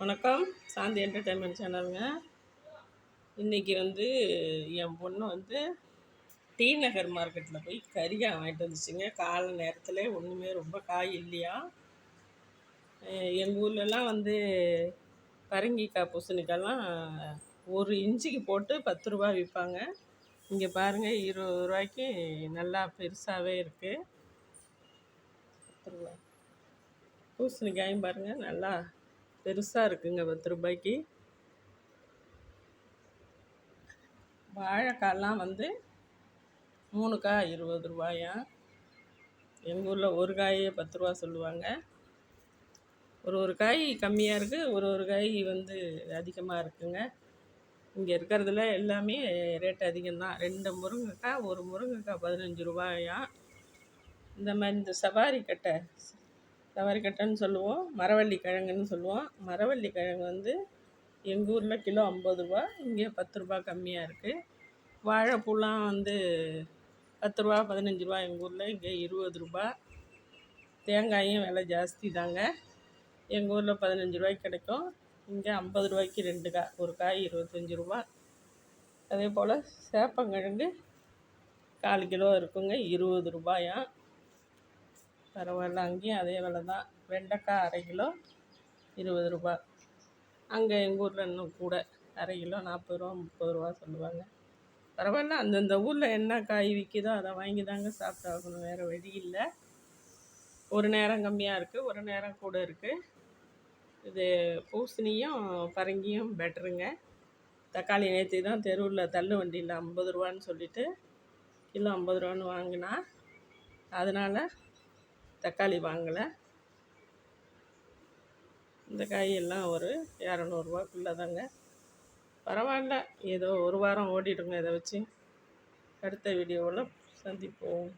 வணக்கம். சாந்தி என்டர்டைன்மெண்ட் சேனலுங்க இன்றைக்கி வந்து என் பொண்ணு வந்து டி நகர் மார்க்கெட்டில் போய் கறியாக வாங்கிட்டு வந்துச்சுங்க. காலை நேரத்தில் ஒன்றுமே ரொம்ப காய் இல்லையா? எங்கள் ஊர்லலாம் வந்து பரங்கிக்காய் பூசணிக்காய்லாம் ஒரு இன்ச்சுக்கு போட்டு பத்து ரூபா விற்பாங்க. இங்கே பாருங்கள் இருபது ரூபாய்க்கு நல்லா பெருசாகவே இருக்குது பத்து ரூபா. பூசணிக்காயும் பாருங்கள் நல்லா பெருசாக இருக்குங்க பத்து ரூபாய்க்கு வாழைக்காயெலாம் வந்து மூணு காய் இருபது ரூபாயா? எங்கள் ஊரில் ஒரு காயே பத்து ரூபா சொல்லுவாங்க. ஒரு ஒரு காய் கம்மியாக இருக்குது ஒரு ஒரு காய் வந்து அதிகமாக இருக்குங்க. இங்கே இருக்கிறதுல எல்லாமே ரேட் அதிகம்தான். ரெண்டு முருங்கைக்காய் ஒரு முருங்கைக்காய் பதினஞ்சு ரூபாயா? இந்த மாதிரி இந்த சவாரி கட்டை தவறிக்கட்டைன்னு சொல்லுவோம். மரவள்ளி கிழங்குன்னு சொல்லுவோம். மரவள்ளி கிழங்கு வந்து எங்கள் ஊரில் கிலோ ஐம்பது ரூபா இங்கே பத்து ரூபா கம்மியாக இருக்குது வாழைப்பூலாம் வந்து பத்து ரூபா பதினஞ்சு ரூபா எங்கள் ஊரில் இங்கே இருபது ரூபா. தேங்காயும் விலை ஜாஸ்தி தாங்க. எங்கள் ஊரில் பதினஞ்சு ரூபாய்க்கு கிடைக்கும். இங்கே ஐம்பது ரூபாய்க்கு ரெண்டு காய் ஒரு காய் இருபத்தஞ்சி ரூபா. அதே போல் சேப்பங்கிழங்கு கால் கிலோ இருக்குங்க இருபது ரூபாயா. பரவாயில்ல. அங்கேயும் அதே விலை தான். வெண்டைக்காய் அரை கிலோ இருபது ரூபா. அங்கே எங்கள் ஊரில் இன்னும் கூட அரை கிலோ நாற்பது ரூபா முப்பது ரூபா சொல்லுவாங்க. பரவாயில்ல. அந்தந்த ஊரில் என்ன காய் விற்கிதோ அதை வாங்கி தாங்க சாப்பிட்டாகணும். வேறு வழி இல்லை. ஒரு நேரம் கம்மியாக இருக்குது ஒரு நேரம் கூட இருக்குது இது பூசணியும் பரங்கியும் பெட்டருங்க. தக்காளி நேற்று தான் தெருவில் தள்ளு வண்டியில் ஐம்பது ரூபான்னு சொல்லிவிட்டு கிலோ ஐம்பது ரூபான்னு வாங்கினா அதனால் தக்காளி வாங்கலை. இந்த காயெல்லாம் ஒரு இரநூறுவாக்குள்ளே தாங்க பரவாயில்ல. ஏதோ ஒரு வாரம் ஓடிடுங்க இதை வச்சு. அடுத்த வீடியோவில் சந்திப்போம்.